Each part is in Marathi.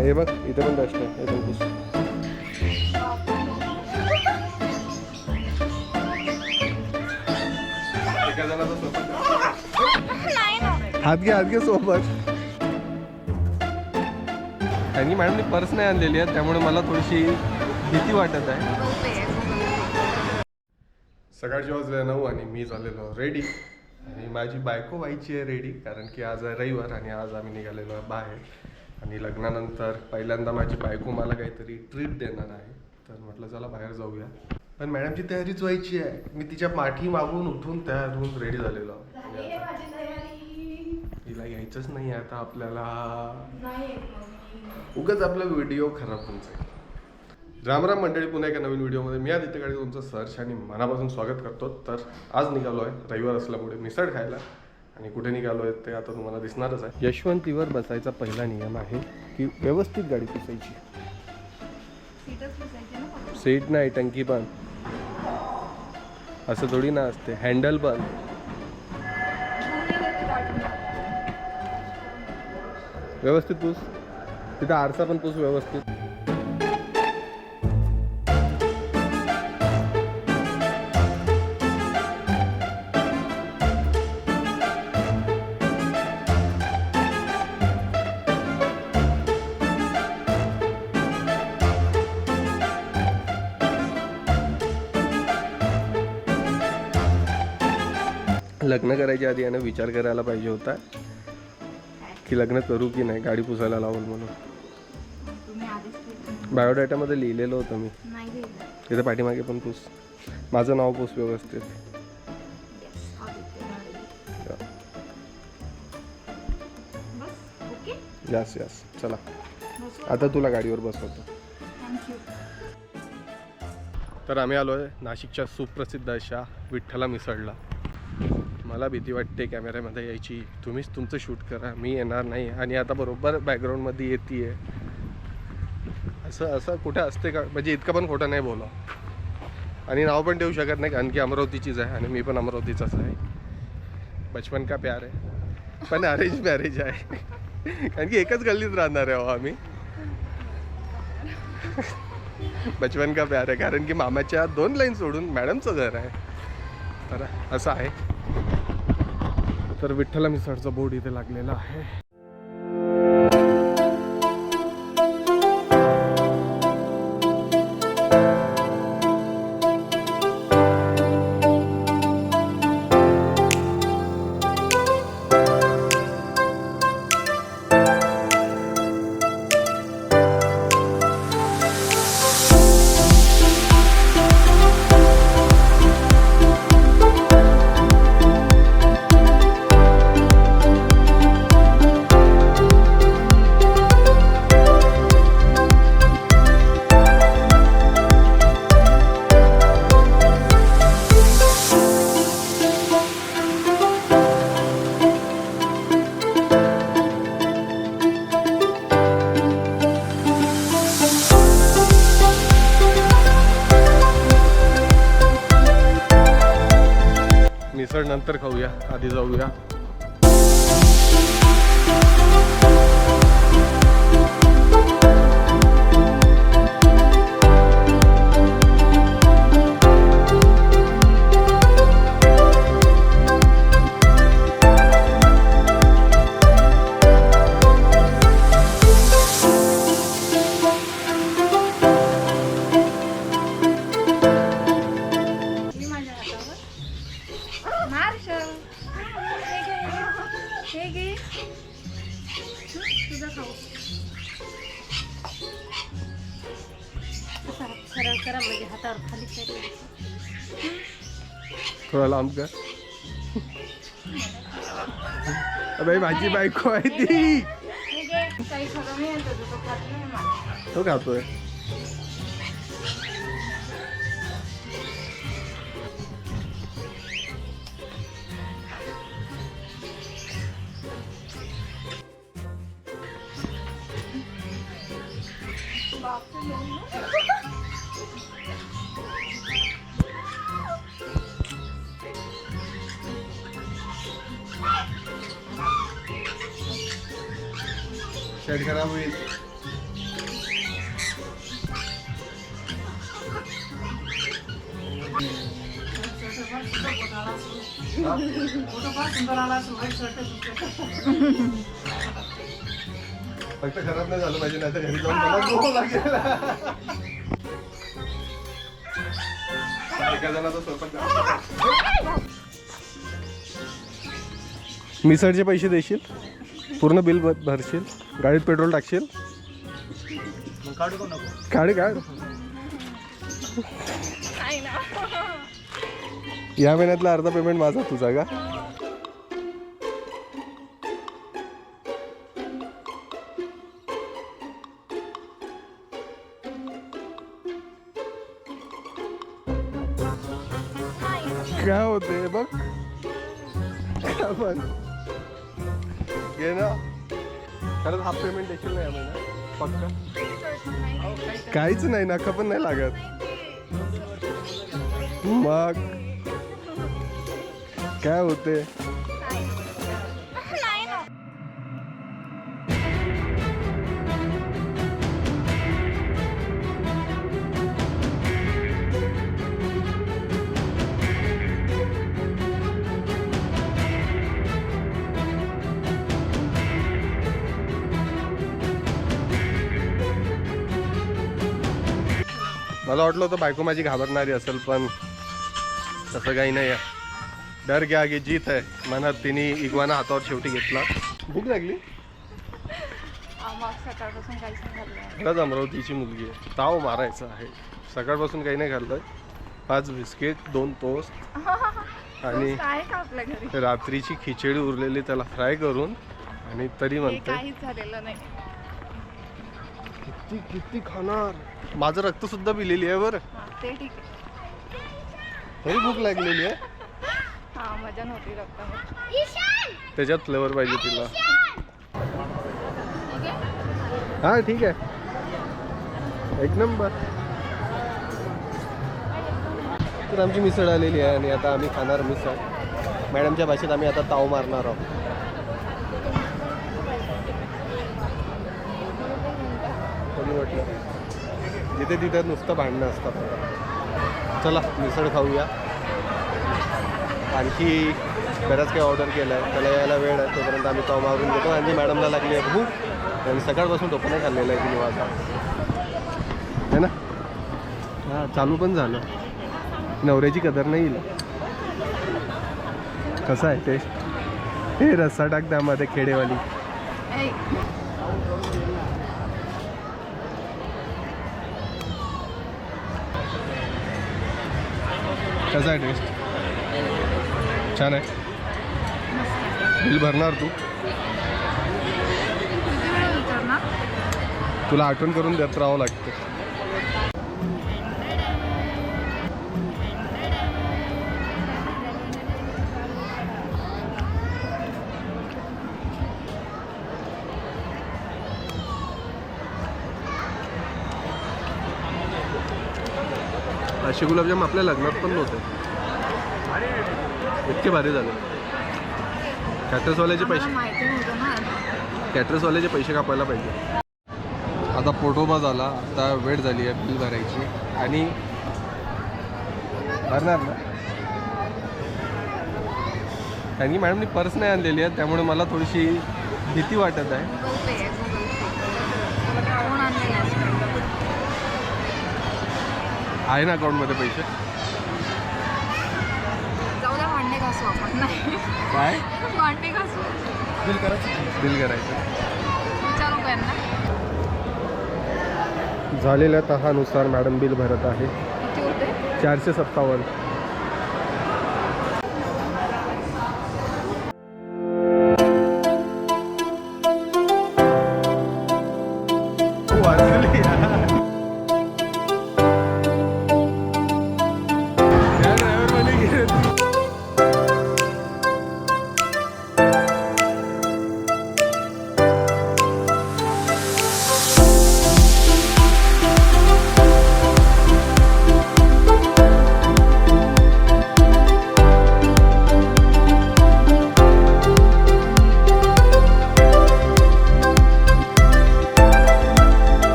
हे बघ इथे पण डस्ट आहे. हे हात घे हात घे सोबत. त्यांनी मॅडमनी पर्स नाही आणलेली आहे त्यामुळे मला थोडीशी भीती वाटत आहे. सकाळची वाजले नऊ आणि मी झालेलो रेडी आणि माझी बायको व्हायची आहे रेडी कारण की आज आहे रविवार आणि आज आम्ही निघालेलो आहे बाहेर. आणि लग्नानंतर पहिल्यांदा माझी बायको मला काहीतरी ट्रीट देणार आहे तर म्हटलं चला बाहेर जाऊया. पण मॅडमची तयारीच व्हायची आहे. मी तिच्या पाठी मागून उठून तयार होऊन रेडी झालेलो. तिला यायचंच नाही आता आपल्याला. उगाच आपला व्हिडिओ खराब होऊन जाईल. राम राम मंडळी पुन्हा एका नवीन व्हिडिओमध्ये मी आदित्य काळे तुमचं सहर्ष आणि मनापासून स्वागत करतो. तर आज निघालो आहे रविवार असल्यामुळे मिसळ खायला. आणि कुठे निघालो आहे ते आता तुम्हाला दिसणारच आहे. यशवंतीवर बसायचा पहिला नियम आहे की व्यवस्थित गाडी पुसायची. सीट नाही टंकी पण असं थोडी ना असते हँडल पण व्यवस्थित पूस. तिथं आरसा पण पूस व्यवस्थित. लग्न करायच्या आधी यानं विचार करायला पाहिजे होता की लग्न करू की नाही गाडी पुसायला लावल म्हणून. बायोडाटामध्ये लिहिलेलं होतं मी. तिथे पाठीमागे पण पूस. माझं नाव पूस व्यवस्थित. यस यस चला. आता तुला गाडीवर बसवतो. तर आम्ही आलो आहे नाशिकच्या सुप्रसिद्ध अशा विठ्ठला मिसळला. मला भीती वाटते कॅमेऱ्यामध्ये यायची. तुम्हीच तुमचं शूट करा. मी येणार नाही. आणि आता बरोबर बॅकग्राऊंडमध्ये येते आहे असं असं कुठे असते का? म्हणजे इतकं पण खोटं नाही बोला आणि नाव पण ठेवू शकत नाही कारण की अमरावतीचीच आहे आणि मी पण अमरावतीचाच आहे. बचपन का प्यार आहे? पण अरेंज मॅरेज आहे. कारण की एकच गल्लीत राहणार आहे हो आम्ही. बचपन का प्यार आहे? कारण की मामाच्या दोन लाईन सोडून मॅडमचं घर आहे. तर असं आहे. तर विठ्ठला मिसळचा बोर्ड इथे लागलेला आहे. मिसळ नंतर खाऊया आधी जाऊया. सरळ करा म्हणजे हातावर खाली थोडा लांब कर. अबे माझी बायको आहे ती. हे तो खातोय. खराब होईल. फक्त खराब नाही झालं पाहिजे नाही तर घरी जाऊन मला लागेल. एका जणाचा मिसळचे पैसे देशील? पूर्ण बिल भरशील? गाडीत पेट्रोल टाकशील? काढ काढ या महिन्यातला अर्धा पेमेंट माझा तुझा का? काय होते बघ? काय घे ना खरंच हाफ पेमेंट देशील नाही या पक्का? काहीच नाही नका पण नाही लागत. मग? काय होते मला वाटलं होतं बायको माझी घाबरणारी असेल पण तसं काही नाही आहे डर घ्या की जीत आहे. मनात तिने इगवाना हातावर शेवटी घेतला. भूक लागली? खरंच अमरावतीची मुलगी आहे. ताव मारायचा आहे. सकाळपासून काही नाही खाल्लंय. पाच बिस्किट दोन टोस्ट आणि रात्रीची खिचडी उरलेली त्याला फ्राय करून आणि तरी म्हणते काहीच झालेलं नाही. किती किती खाणार? माझं रक्त सुद्धा पिलेली आहे बरं. हा, ते ठीक आहे. तरी भूक लागलेली आहे. हा मजा नव्हती रक्तामध्ये त्याच्यात फ्लेवर पाहिजे तिला. हा ठीक आहे. एक नंबर. तर आमची मिसळ आलेली आहे आणि आता आम्ही खाणार मिसळ. मॅडमच्या भाषेत आम्ही आता ताव मारणार आहोत. म्हटलं जिथे तिथे नुसतं भांडणं असतात. चला मिसळ खाऊया. आणखी बऱ्याच काही ऑर्डर केलं आहे त्याला यायला वेळ आहे तोपर्यंत आम्ही ताव मारून घेतो आणि मॅडमला लागली आहे भूक. आणि सकाळपासून तो पण खाल्लेला आहे तिने वाजा है ना? हां चालू पण झालं. नवऱ्याची कदर नाही येईल. कसं आहे ते हे रस्सा टाक त्यामध्ये खेडेवाली. कसं आहे टेस्ट छान आहे. बिल भरणार तू? तुला आठवण करून देत राहावं लागतं. असे गुलाबजाम आपल्या लग्नात पण नव्हते. इतके भारी झाले. कॅटरसवाल्याचे पैसे कॅटरसवाल्याचे पैसे कापायला पाहिजे. आता पोटोबा झाला आता वेळ झाली आहे बिल भरायची. आणि भरणार ना? कारण की मॅडमनी पर्स नाही आणलेली आहे त्यामुळे मला थोडीशी भीती वाटत आहे. आहे ना अकाउंटमध्ये पैसे? जाऊ द्या भांडे घासू आपण. नाही. काय? भांडे घासू. बिल करायचं? बिल करायचं. विचारू का यांना? झालेल्या तहानुसार मॅडम बिल भरत आहे. किती होते? चारशे सत्तावन्न.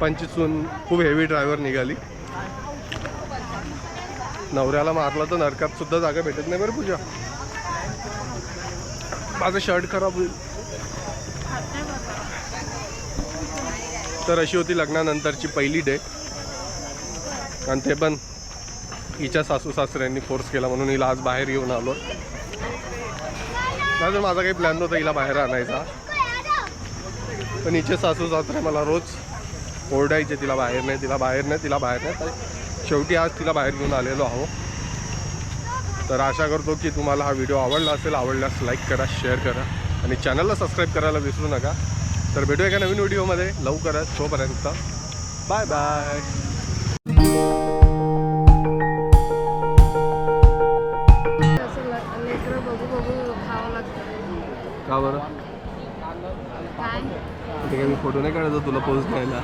पंचवीसून खूप हेवी ड्रायव्हर निघाली. नवऱ्याला मारला तर नरकात सुद्धा जागा भेटत नाही बरं पूजा. माझं शर्ट खराब होईल. तर अशी होती लग्नानंतरची पहिली डेट आणि ते पण हिच्या सासू सासऱ्यांनी फोर्स केला म्हणून हिला आज बाहेर येऊन आलो माझा काही प्लॅन नव्हता हिला बाहेर आणायचा. पण हिचे सासू सासरे मला रोज ओरडायचे तिला बाहेर नाही तिला बाहेर नाही तिला बाहेर नाही. तर शेवटी आज तिला बाहेर घेऊन आलेलो आहो. तर आशा करतो की तुम्हाला हा व्हिडिओ आवडला असेल आवडल्यास लाईक करा शेअर करा. आणि चॅनलला सबस्क्राईब करायला विसरू नका. तर भेटू एका नवीन व्हिडिओमध्ये. लवकरच तोपर्यंत बाय बाय का बरं? मी फोटो नाही काढायचा तुला पोस्ट घ्यायला.